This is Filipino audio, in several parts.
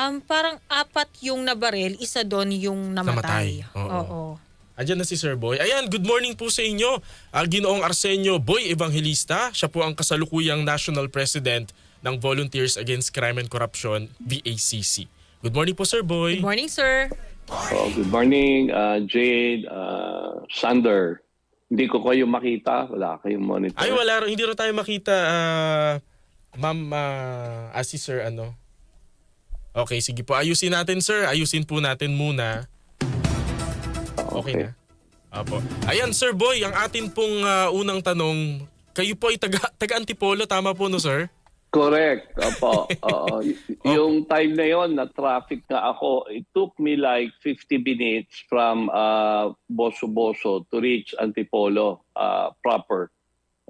Um, parang apat yung nabaril, isa doon yung namatay. Namatay, oo. Oo. Andyan na si Sir Boy. Ayan, good morning po sa inyo. Uh, Ginoong Arsenio Boy Evangelista. Siya po ang kasalukuyang National President ng Volunteers Against Crime and Corruption, VACC. Good morning po, Sir Boy. Good morning, sir. Oh, good morning, uh, Jade, uh, Sander. Hindi ko kayo makita. Wala kayong monitor. Ay, wala. Hindi rin tayo makita, ah, Ma'am uh, Asi, Sir, ano. Okay, sige po. Ayusin natin, Sir. Ayusin po natin muna. Okay, na. Apo. Ayan, Sir Boy, ang atin pong ah, unang tanong, kayo po ay taga, taga Antipolo, tama po no, Sir? Correct. Opo. Oo. Y- Yung time na yon na traffic nga ako, it took me like 50 minutes from uh, Boso-Boso to reach Antipolo uh, proper.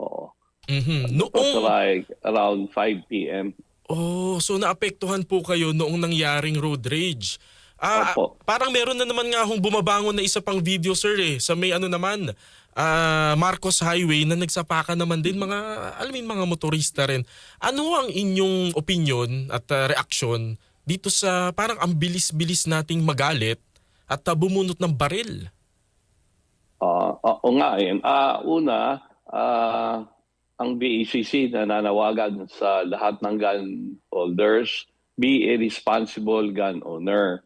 Oo. Mhm. It was Noong, like around 5 p.m. oh, so naapektuhan po kayo noong nangyaring road rage. Ah, Opo. parang meron na naman nga hong bumabangon na isa pang video, sir, eh. Sa may ano naman, ah, Marcos Highway na nagsapakan naman din mga, alam mo yun, mga motorista rin. Ano ang inyong opinion at ah, reaksyon dito sa parang ang bilis-bilis nating magalit at ah, bumunot ng baril? Ah, oo nga eh. Ah, una, ah, ang BACC na nanawagan sa lahat ng gun holders, be a responsible gun owner.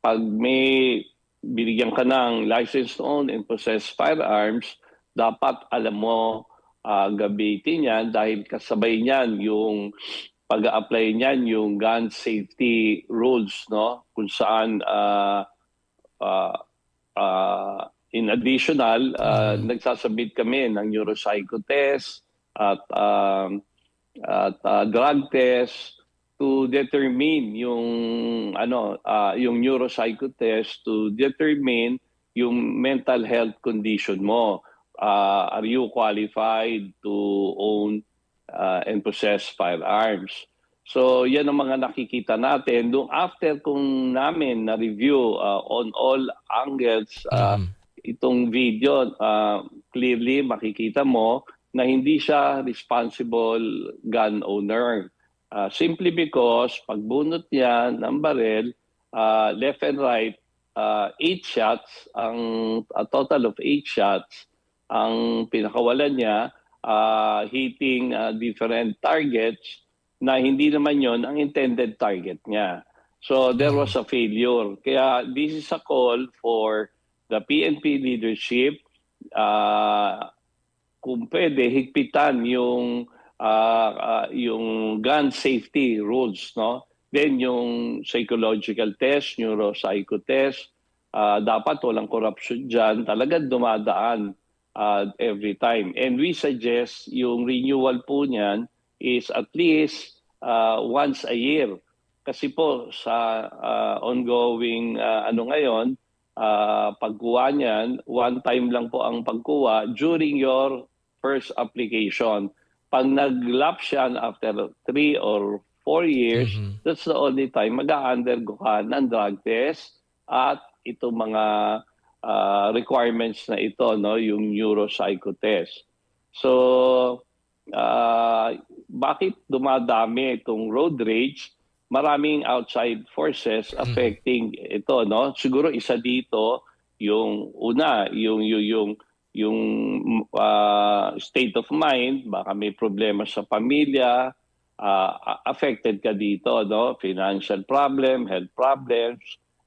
Pag may binigyan ka ng license to own and possess firearms, dapat alam mo uh, gamitin yan dahil kasabay niyan yung pag apply niyan yung gun safety rules no kung saan ah, ah, ah, in additional uh, nagsasabit kami ng neuropsycho test at um, at uh, drug test to determine yung ano ah, yung neuropsycho test to determine yung mental health condition mo Ah, are you qualified to own uh, and possess firearms So yan ang mga nakikita natin. Doon after kung namin na-review uh, on all angles uh, Mhm. itong video, uh, clearly makikita mo na hindi siya responsible gun owner. Uh, simply because pagbunot niya ng baril, uh, left and right, uh, eight shots, ang a total of eight shots, ang pinakawalan niya, uh, hitting uh, different targets na hindi naman yon ang intended target niya. So there was a failure. Kaya this is a call for the PNP leadership uh, kung pwede higpitan yung uh, uh, yung gun safety rules no? Then yung psychological test neuropsycho test uh, dapat walang corruption diyan talaga dumadaan uh, every time. And we suggest yung renewal po niyan is at least uh, once a year. Kasi po sa uh, ongoing uh, ano ngayon uh, pagkuha niyan one time lang po ang pagkuha during your first application. Pag nag-lapse yan after three or four years Mhm. that's the only time mag-undergo ka ng drug test at itong mga uh, requirements na ito no yung neuropsycho test. So uh, bakit dumadami itong road rage? Maraming outside forces affecting ito no? Siguro isa dito yung una yung yung yung yung uh, state of mind baka may problema sa pamilya uh, affected ka dito no financial problem health problems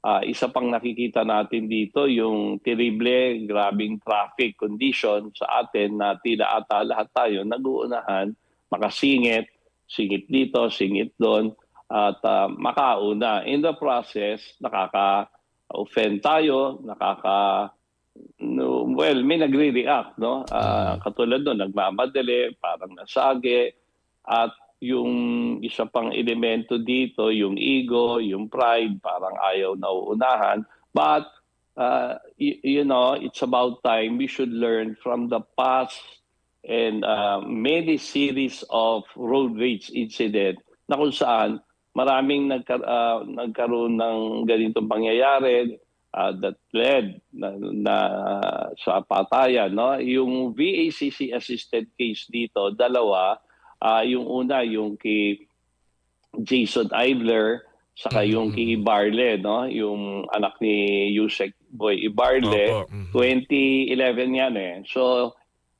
Ah, isa pang nakikita natin dito yung terrible, grabing traffic condition sa atin na tila ata lahat tayo nag-uunahan, makasingit, singit dito, singit doon, at ah, makauna. In the process, nakaka-offend tayo, nakaka no, well, may nagre-react, no? Ah, Katulad doon, nagmamadali, parang nasagi, at yung isa pang elemento dito, yung ego, yung pride, parang ayaw na uunahan. But, uh, you know, it's about time we should learn from the past and uh, many series of road rage incident na kung saan maraming nagka, uh, nagkaroon ng ganitong pangyayari uh, that led na, na sa patayan. No? Yung VACC assisted case dito, dalawa, Ah, yung una, yung kay Jason Ivler saka yung Mhm. kay Ibarle, no? Yung anak ni Yusek Boy Ibarle. Opo. Mhm. 2011 yan eh. So,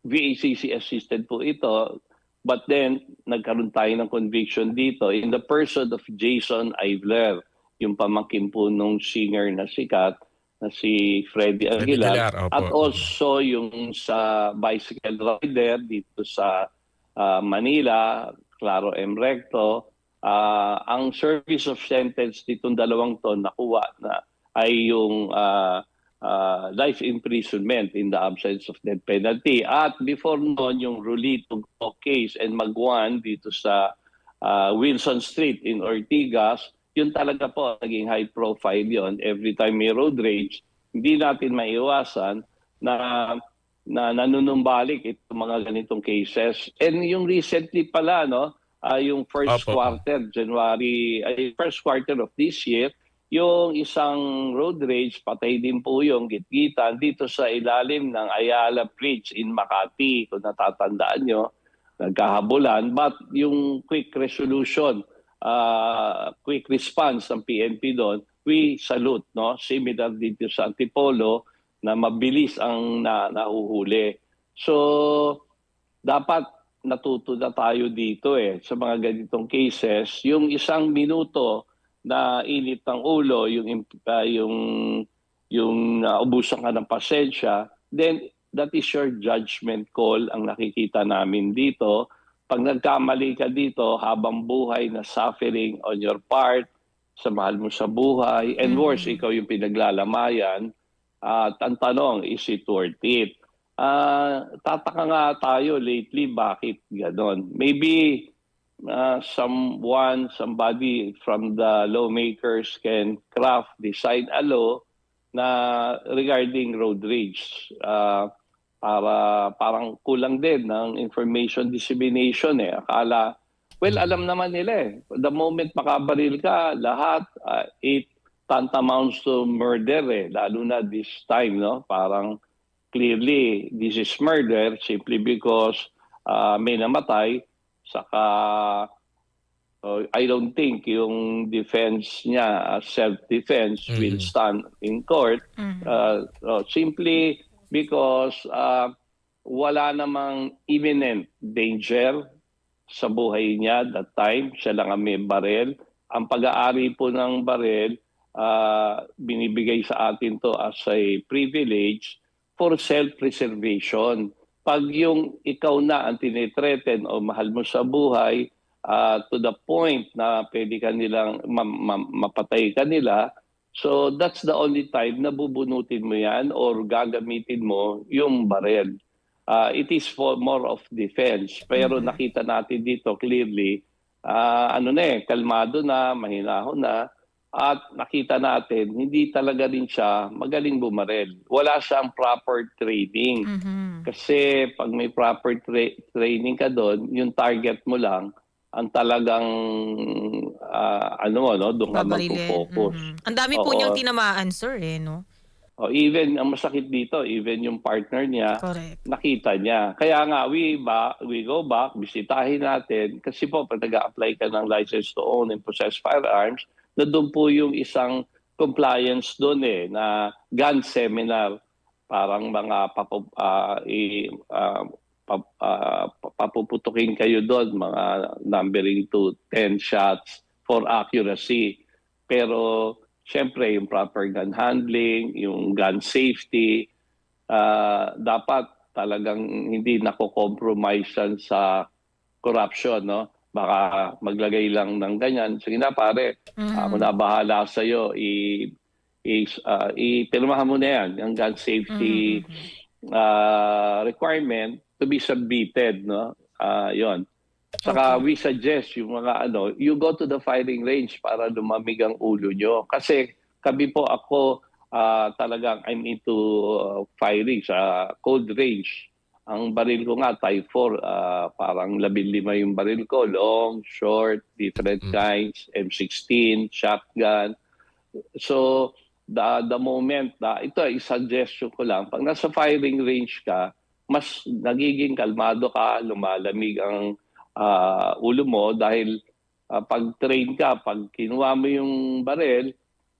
VACC assisted po ito. But then, nagkaroon tayo ng conviction dito in the person of Jason Ivler, yung pamangkin po nung singer na sikat na si Freddie Freddy Aguilar. Aguilar. At also yung sa bicycle rider dito sa ah, Manila, Claro M. Recto. Ah, ang service of sentence ditong dalawang to nakuha na ay yung ah, ah, life imprisonment in the absence of death penalty. At before noon, yung Rulito case and Magwan dito sa ah, Wilson Street in Ortigas, yun talaga po, naging high profile yon Every time may road rage, hindi natin maiwasan na na nanunumbalik itong mga ganitong cases. And yung recently pala, no, ah, yung first Opo. quarter, January, ay first quarter of this year, yung isang road rage, patay din po yung gitgitan dito sa ilalim ng Ayala Bridge in Makati, kung natatandaan nyo, nagkahabulan. But yung quick resolution, uh, quick response ng PNP doon, we salute, no? Similar dito sa Antipolo, na mabilis ang na, nahuhuli. So, dapat natuto na tayo dito eh sa mga ganitong cases. Yung isang minuto na init ng ulo, yung ah, yung yung naubusan ka ng pasensya, then that is your judgment call ang nakikita namin dito. Pag nagkamali ka dito habang buhay na suffering on your part, sa mahal mo sa buhay, and Mhm. worse, ikaw yung pinaglalamayan, at ang tanong, is it worth it? Ah, tataka nga tayo lately, bakit ganon? Maybe uh, someone, somebody from the lawmakers can craft, design a law na regarding road rage. Ah, para parang kulang din ng information dissemination eh. Akala, well, alam naman nila eh. The moment makabaril ka, lahat, uh, it tantamounts to murder eh. Lalo na this time, no? Parang clearly, this is murder simply because ah, may namatay. Saka, oh, I don't think yung defense niya, uh, self-defense, will Mhm. stand in court. Mhm. Uh, oh, simply because uh, wala namang imminent danger sa buhay niya that time. Siya lang ang may barel. Ang pag-aari po ng barel, uh, binibigay sa atin to as a privilege for self-preservation. Pag yung ikaw na ang tinitreaten o mahal mo sa buhay, uh, to the point na pwede ka ma- ma- mapatay ka nila, So that's the only time na bubunutin mo yan or gagamitin mo yung barel. Uh, it is for more of defense. Pero Mhm. nakita natin dito clearly, ah, ano na eh, kalmado na, mahinahon na. At nakita natin, hindi talaga rin siya magaling bumarel. Wala siyang proper training. Mhm. Kasi pag may proper tra- training ka doon, yung target mo lang, ang talagang ah, ano mo, no, doon ka magpo-focus. Mhm. Ang dami po niyang tinamaan, sir, eh, no? O, even, ang masakit dito, even yung partner niya, Correct. nakita niya. Kaya nga, we, ba, we go back, bisitahin natin. Kasi po, pag nag-apply ka ng license to own and possess firearms, na doon po yung isang compliance doon eh, na gun seminar. Parang mga papu, ah, i, ah, ah, papuputukin kayo doon, mga numbering to 10 shots for accuracy. Pero, syempre, yung proper gun handling, yung gun safety, ah, dapat talagang hindi nako-compromise sa corruption, no? Baka maglagay lang ng ganyan. Sige na pare, Mhm. ako na bahala sa iyo. I i uh, ipirmahan mo na yan, yung gun safety Mhm. ah, requirement to be submitted, no? Ah, 'yon. Saka Okay. we suggest yung mga ano, you go to the firing range para lumamig ang ulo nyo. Kasi kami po ako ah, talagang I'm into uh, firing sa cold range. Ang baril ko nga Type 4, ah, parang 15 yung baril ko, long, short, different Mm. kinds, M16, shotgun. So the the moment na ito ay suggestion ko lang pag nasa firing range ka mas nagiging kalmado ka lumalamig ang ah, ulo mo dahil ah, pag train ka, pag kinuha mo yung barel,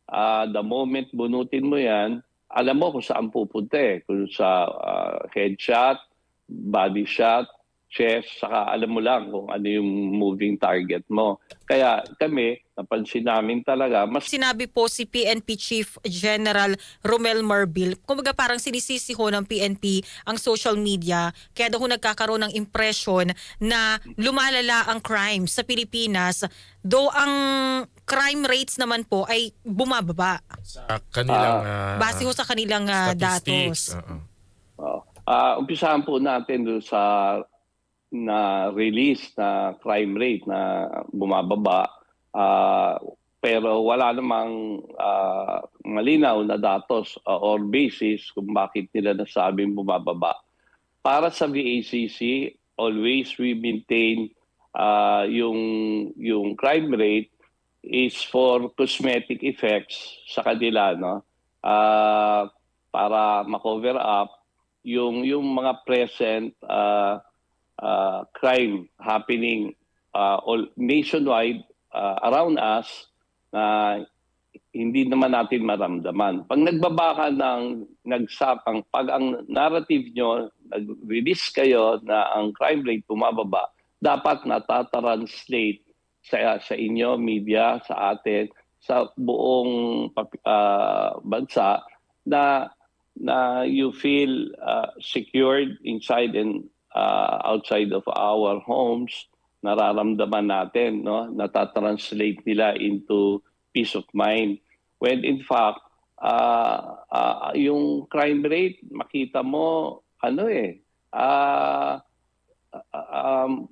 ah, the moment bunutin mo yan, alam mo kung saan pupunta eh. Kung sa ah, headshot, body shot, chest, saka alam mo lang kung ano yung moving target mo. Kaya kami, napansin namin talaga, mas Sinabi po si PNP Chief General Romel Marbil, kumbaga parang sinisisi ho ng PNP ang social media, kaya daw nagkakaroon ng impression na lumalala ang crime sa Pilipinas, though ang crime rates naman po ay bumababa. Sa kanilang ah, Base ho sa kanilang statistics. datos. Oo. Oh. Ah, umpisahan po natin doon sa na release na crime rate na bumababa. Ah, pero wala namang ah, malinaw na datos ah, or basis kung bakit nila nasabing bumababa. Para sa VACC, always we maintain ah, yung yung crime rate is for cosmetic effects sa kanila no. Ah, para ma-cover up yung yung mga present uh, uh, crime happening uh, all nationwide uh, around us na hindi naman natin maramdaman. Pag nagbaba ka ng nagsapang, pag ang narrative nyo, nag-release kayo na ang crime rate bumababa, dapat natatranslate sa, sa inyo, media, sa atin, sa buong ah, bansa na na you feel uh, secured inside and uh, outside of our homes nararamdaman natin no? Natatranslate nila into peace of mind. When in fact uh, uh, yung crime rate makita mo ano eh uh, um,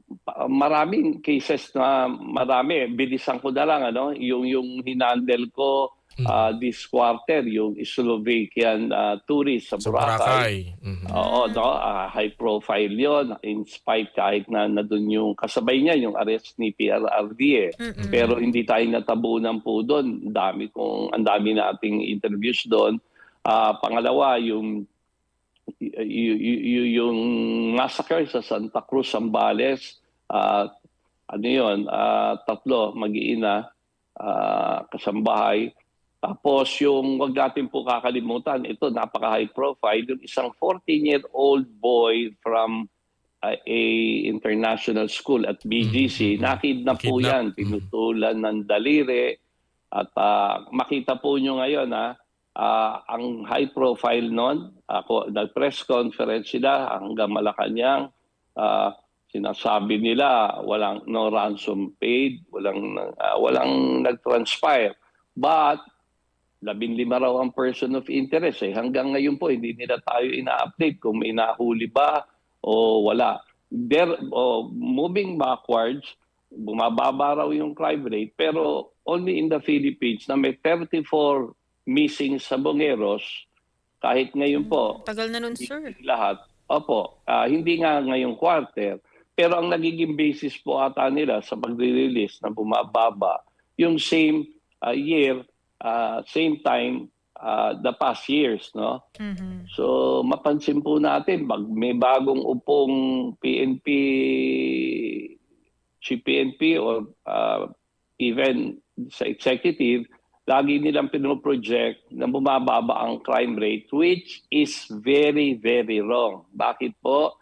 maraming cases na marami bilisan ko na lang ano? Yung yung hinandle ko Mm. uh, this quarter yung Slovakian uh, tourist sa Boracay. Boracay. Mhm. Oo, no, ah, high profile 'yon in spite kahit na nandun yung kasabay niya yung arrest ni PRRD eh. Mm-mm. Pero hindi tayo natabunan po doon. Dami kong ang dami nating interviews doon. Ah, pangalawa yung y- y- y- yung massacre sa Santa Cruz, Zambales, ah, ano 'yon? Ah, tatlo mag-iina ah, kasambahay. Tapos yung wag natin po kakalimutan, ito napaka high profile, yung isang 14-year-old boy from uh, a international school at BGC, Mhm. nakidnap po Kidnap. yan, pinutulan ng daliri. At ah, makita po nyo ngayon, ha, ah, ang high profile nun, ako, nag-press conference sila hanggang Malacanang, ah, sinasabi nila walang no ransom paid, walang ah, walang nag-transpire. But labing lima raw ang person of interest eh. Hanggang ngayon po hindi nila tayo ina-update kung may nahuli ba o wala. There, oh, moving backwards, bumababa raw yung crime rate pero only in the Philippines na may 34 missing sa Bongeros kahit ngayon po Tagal na nun, sir. lahat. Opo, ah, hindi nga ngayong quarter. Pero ang nagiging basis po ata nila sa pagre-release na bumababa, yung same ah, year, ah, same time, ah, the past years, no? Mhm. So mapansin po natin, pag may bagong upong PNP, si PNP or uh, even sa executive, lagi nilang pinoproject na bumababa ang crime rate which is very, very wrong. Bakit po?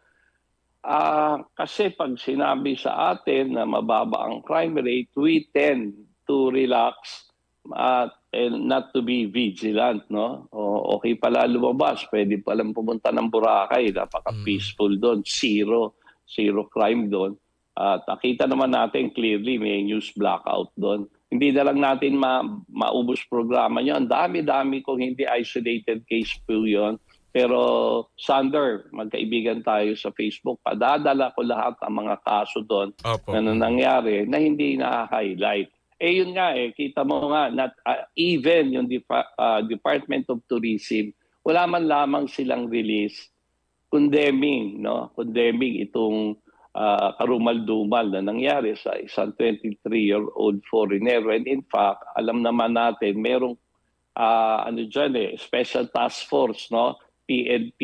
Ah, kasi pag sinabi sa atin na mababa ang crime rate, we tend to relax at and not to be vigilant, no? O, okay pala lumabas, pwede palang pumunta ng Boracay, napaka-peaceful doon, zero, zero crime doon. At nakita naman natin clearly may news blackout doon. Hindi na lang natin ma maubos programa niyo. Ang dami-dami kung hindi isolated case po yun. Pero Sander, magkaibigan tayo sa Facebook. Padadala ko lahat ang mga kaso doon Opo. na nangyari na hindi na-highlight. Eh yun nga eh, kita mo nga, not, uh, even yung Depa- uh, Department of Tourism, wala man lamang silang release condemning, no? Condemning itong uh, karumal-dumal na nangyari sa isang 23-year-old foreigner. And in fact, alam naman natin, merong uh, ano dyan eh, special task force, no? PNP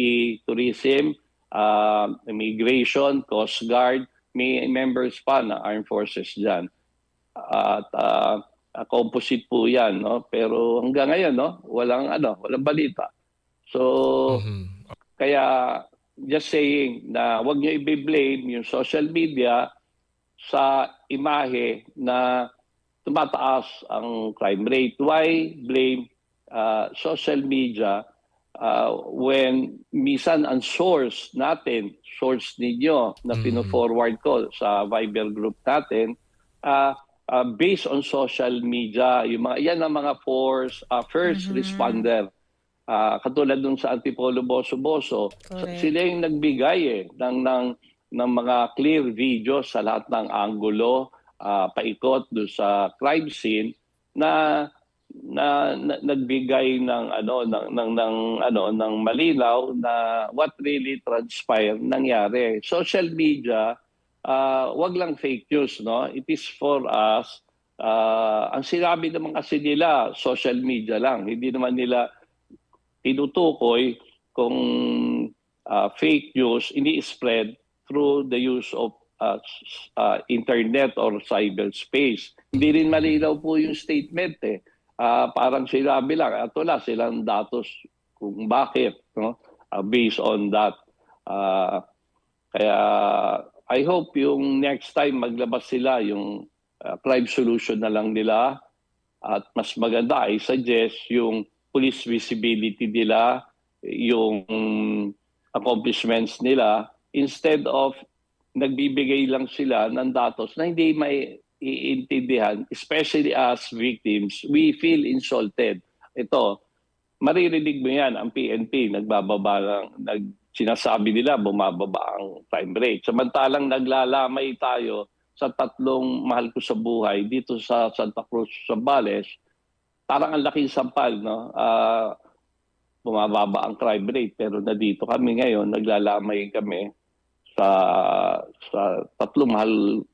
Tourism, uh, Immigration, Coast Guard, may members pa na Armed Forces dyan at ah, composite po 'yan, no? Pero hanggang ngayon, no, walang ano, walang balita. So Mhm. kaya just saying na wag niyo i-blame yung social media sa imahe na tumataas ang crime rate. Why blame uh, social media uh, when misan ang source natin, source ninyo na Mhm. pino-forward ko sa Viber group natin, uh, uh, based on social media, yung mga, yan ang mga force, uh, first Mhm. responder. Ah, katulad nung sa Antipolo Boso Boso, Correct. sila yung nagbigay eh, ng, ng, ng mga clear videos sa lahat ng angulo, ah, paikot do sa crime scene na na, na- nagbigay ng ano ng ng ng ano ng malinaw na what really transpired nangyari. Social media ah, wag lang fake news no. It is for us ah, ang sinabi naman kasi nila social media lang. Hindi naman nila tinutukoy kung ah, fake news ini-spread through the use of s- ah, internet or cyberspace. Hindi rin malinaw po yung statement eh. Ah, parang sinabi lang at wala silang datos kung bakit no Ah, based on that. Ah, kaya I hope yung next time maglabas sila yung ah, crime solution na lang nila at mas maganda I suggest yung police visibility nila, yung accomplishments nila instead of nagbibigay lang sila ng datos na hindi may iintindihan, especially as victims, we feel insulted. Ito, maririnig mo yan, ang PNP, nagbababa lang, nag, sinasabi nila, bumababa ang crime rate. Samantalang naglalamay tayo sa tatlong mahal ko sa buhay dito sa Santa Cruz, Zambales, parang ang laking sampal, no? Ah, bumababa ang crime rate, pero na dito kami ngayon, naglalamay kami sa sa tatlong mahal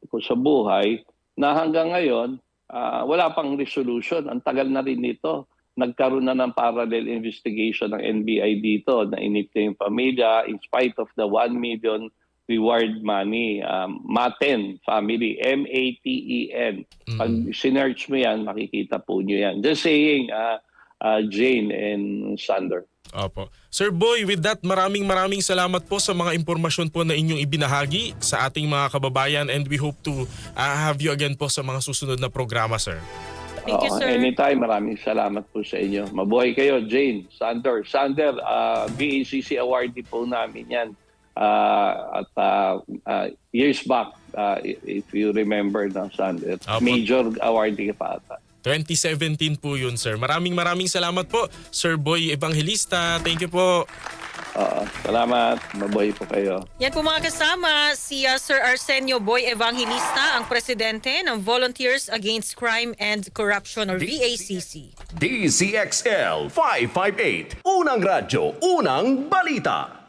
ko sa buhay na hanggang ngayon ah, wala pang resolution. Ang tagal na rin nito. Nagkaroon na ng parallel investigation ng NBI dito na inip na yung pamilya in spite of the 1 million reward money. Um, Maten family, M-A-T-E-N. Pag sinerch mo yan, makikita po nyo yan. Just saying, ah, ah, Jane and Sander. Opo. Sir Boy, with that, maraming maraming salamat po sa mga impormasyon po na inyong ibinahagi sa ating mga kababayan and we hope to uh, have you again po sa mga susunod na programa, sir. Thank you, Oo, sir. Anytime, maraming salamat po sa inyo. Mabuhay kayo, Jane, Sander. Sander, ah, BACC awardee po namin yan. Ah, at ah, ah, years back, i- if you remember, no, Sander, Apo. major awardee pa ata. 2017 po yun, sir. Maraming maraming salamat po, Sir Boy Evangelista. Thank you po. Oo, salamat. Mabuhay po kayo. Yan po mga kasama, si uh, Sir Arsenio Boy Evangelista, ang presidente ng Volunteers Against Crime and Corruption or VACC. DCXL 558. Unang radyo, unang balita.